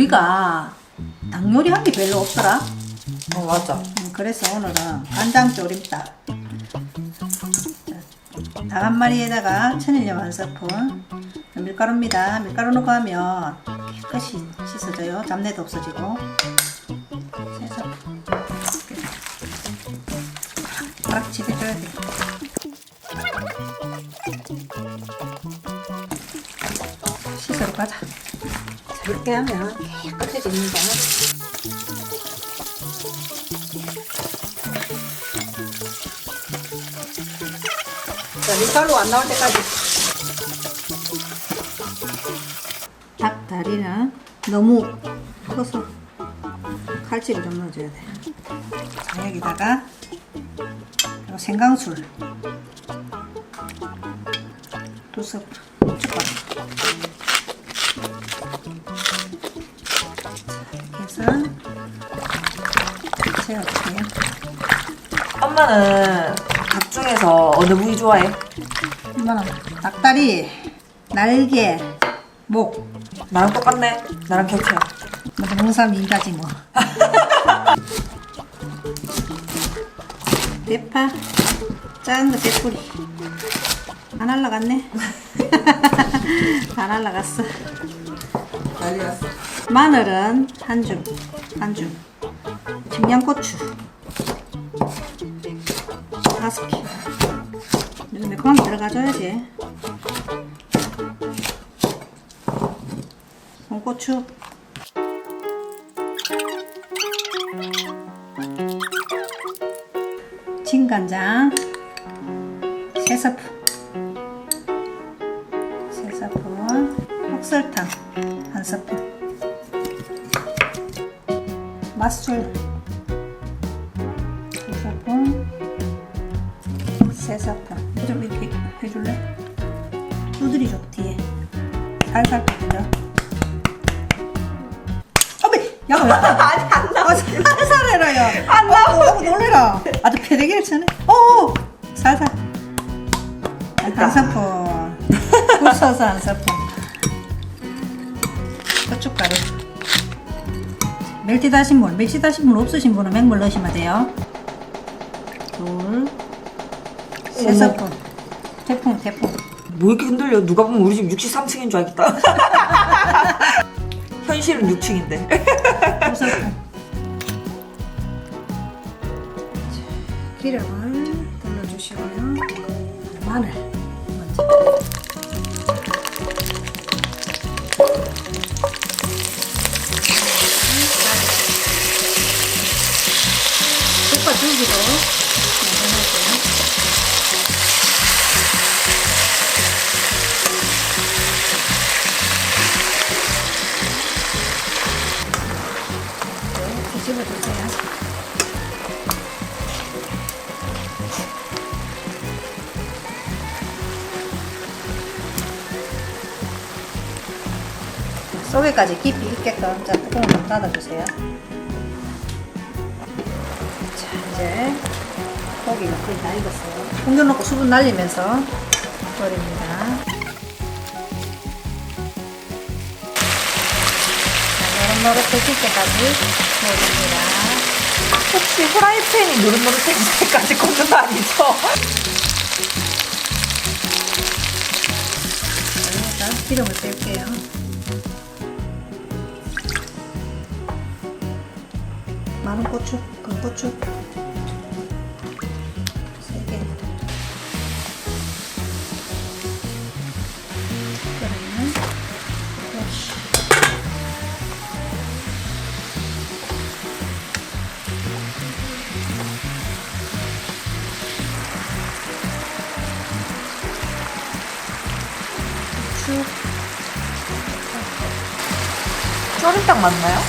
우리가 닭 요리한 게 별로 없더라. 어 맞아. 음, 그래서 오늘은 간장 조림닭. 닭 한 마리에다가 천일염 한 스푼. 밀가루입니다. 밀가루 넣고 하면 깨끗이 씻어져요. 잡내도 없어지고. 세 스푼. 가락 지대줘야 돼. 씻으러 가자. 자, 이렇게 하면 깨끗해집니다. 자, 밀가루 안 나올 때까지. 닭 다리는 너무 커서 칼집을 좀 넣어줘야 돼. 자, 여기다가 생강술 두 스푼 이렇게 해서 채워줄게요. 엄마는 닭 중에서 어느 부위 좋아해? 이거는 닭다리, 날개, 목, 나랑 똑같네. 나랑 겹쳐. 뭐 농사 민가지 뭐. 대파, 작은 거 대뿌리. 안 날라갔네. 안 날라갔어. 났어. 마늘은 한 줌, 한 줌. 청양고추 다섯 개. 이거 매콤한 게 들어가줘야지. 홍고추. 진간장 세 스푼 세 스푼 흑설탕 한 스푼 맛술 두 스푼 세 스푼 이거 좀 이렇게 해줄래? 두드리줘 뒤에 살살 두드려 어메 야 아니 안 나. 아, 살살 해라요. 안 나와. 어, 너무 놀래라. 아주 패대기를 쳐네. 어, 살살. 한 스푼. 굴 써서 한 스푼. 고춧가루. 멸치 다신 물. 멸치 다신 물 없으신 분은 맹물 넣으시면 돼요. 둘. 세 어머. 스푼. 태풍, 태풍. 뭐 이렇게 흔들려? 누가 보면 우리 집 63층인 줄 알겠다. 현실은 6층인데. 두 스푼. 기름을 둘러주시고요. 마늘 먼저. 속에까지 깊이 있게끔 자 뚜껑을 좀 닫아주세요. 자 이제 고기가 거의 다 익었어요. 숨겨놓고 수분 날리면서 버립니다. 자 노릇노릇해질 때까지 구워줍니다. 혹시 후라이팬이 노릇노릇해질 때까지 굽는 거 아니죠? 자 기름을 뺄게요. 마늘 고추, 건고추 세 개. 그러면 역시 고추 조림닭 맞나요?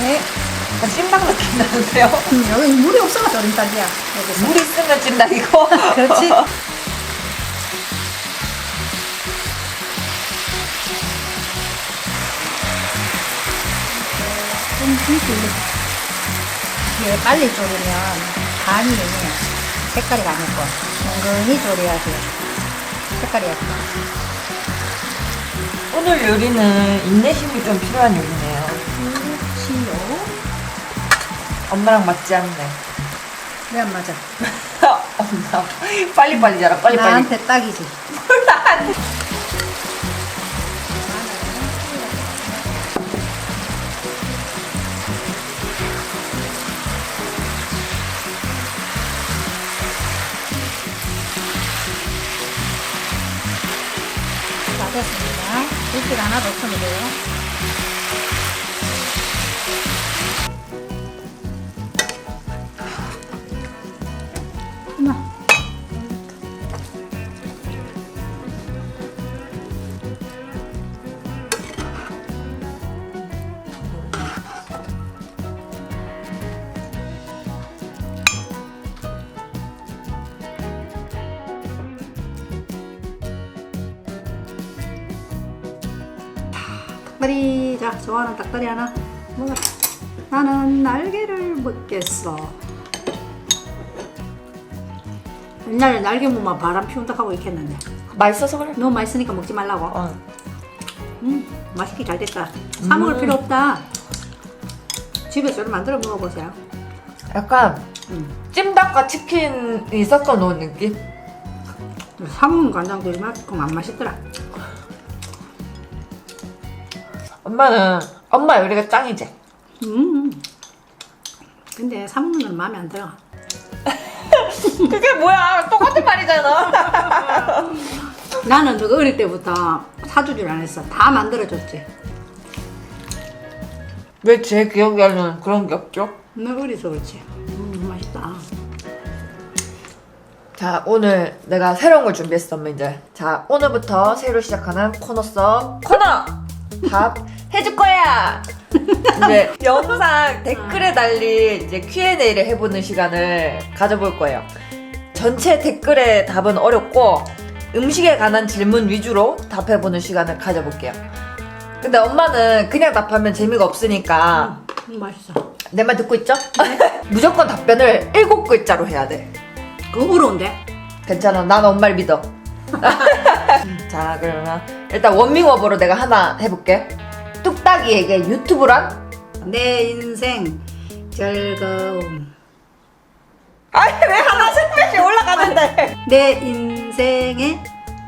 네. 약간 찜닭 느낌 나는데요? 음, 여기 물이 없어가 조림닭이야. 여기서. 물 있으면 찜닭 이거. 그렇지. 좀 힘들게. 이게 빨리 졸이면 간이 색깔이 안 예뻐. 은근히 졸여야 돼. 색깔이 예뻐. 오늘 요리는 인내심이 좀 필요한 요리네요. 엄마랑 맞지 않네. 왜 안 맞아? 엄마 빨리빨리 자라 빨리빨리. 나한테 딱이지. 다 됐습니다. 물기가 하나도 없으면 돼요. 닭다리 자 좋아하는 닭다리 하나 먹어라 나는 날개를 먹겠어 옛날에 날개 먹으면 바람 피운다 하고 있겠는데 맛있어서 그래. 너무 맛있으니까 먹지 말라고 어. 음 맛있게 잘 됐다 사 먹을 음. 필요 없다 집에서 좀 만들어 먹어보세요 약간 음. 찜닭과 치킨이 섞어 놓은 느낌? 사 먹는 간장도 이만큼 안 맛있더라 엄마는 엄마 요리가 짱이지. 음. 근데 건 마음에 안 들어. 그게 뭐야? 똑같은 말이잖아. 나는 너가 어릴 때부터 사주질 않았어. 다 만들어줬지. 왜 제 기억에는 그런 게 없죠? 너 어려서 그렇지? 음 맛있다. 자 오늘 내가 새로운 걸 준비했어 엄마 이제. 자 오늘부터 새로 시작하는 코너 써. 코너 답 해줄 거야 이제 영상 댓글에 달린 이제 Q&A를 해보는 시간을 가져볼 거예요 전체 댓글의 답은 어렵고 음식에 관한 질문 위주로 답해보는 시간을 가져볼게요 근데 엄마는 그냥 답하면 재미가 없으니까 음, 맛있어 내 말 듣고 있죠? 무조건 답변을 일곱 글자로 해야 돼 그거 어려운데 괜찮아. 난 엄마를 믿어. 자, 그러면 일단 원밍업으로 내가 하나 해볼게. 뚝딱이에게 유튜브란? 내 인생 즐거움 아니, 왜 하나 스페셜 올라가는데? 내 인생의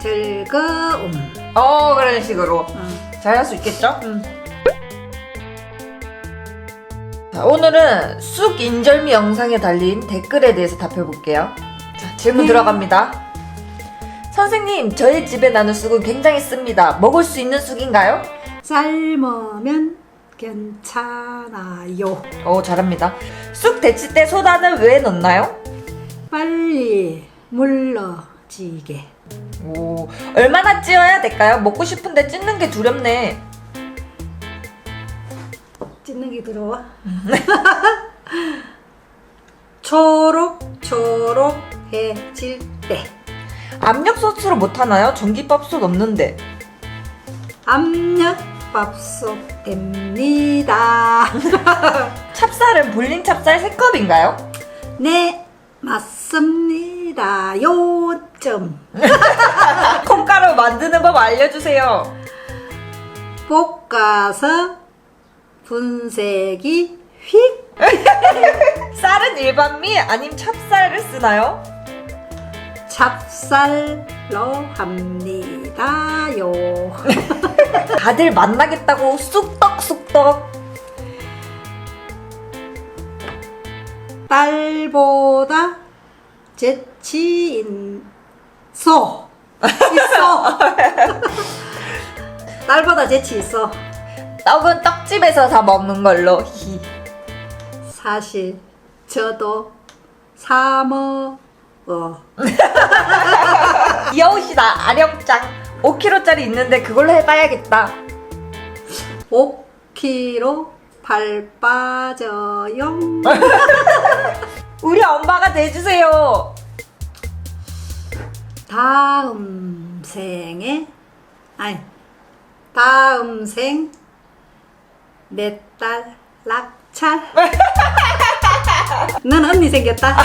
즐거움 어, 그런 식으로. 어. 잘할 수 있겠죠? 자, 오늘은 쑥 인절미 영상에 달린 댓글에 대해서 답해볼게요. 자, 질문 네. 들어갑니다. 선생님, 저희 집에 나는 쑥은 굉장히 씁니다. 먹을 수 있는 쑥인가요? 삶으면 괜찮아요 오, 잘합니다. 쑥 데칠 때 소다는 왜 넣나요? 빨리 물러지게 오, 얼마나 찌어야 될까요? 먹고 싶은데 찢는 게 두렵네. 찢는 게 들어와 초록초록해질 때 압력솥으로 못하나요? 전기밥솥 없는데. 압력밥솥 됩니다 찹쌀은 볼린 찹쌀 3컵인가요? 네 맞습니다 요점 콩가루 만드는 법 알려주세요. 볶아서 분쇄기 휙 쌀은 일반미 아님 찹쌀을 쓰나요? 찹쌀로 합니다요 다들 만나겠다고 쑥떡쑥떡. 딸보다 재치 있어 있어 딸보다 재치 있어 떡은 떡집에서 다 먹는 걸로. 히. 사실 저도 사먹 어 귀여우시다 아령짱. 5kg짜리 있는데 그걸로 해봐야겠다. 5kg 발 빠져요 우리 엄마가 돼주세요. 다음 생에 아니 다음 생 내 딸 낙찰 넌 언니 생겼다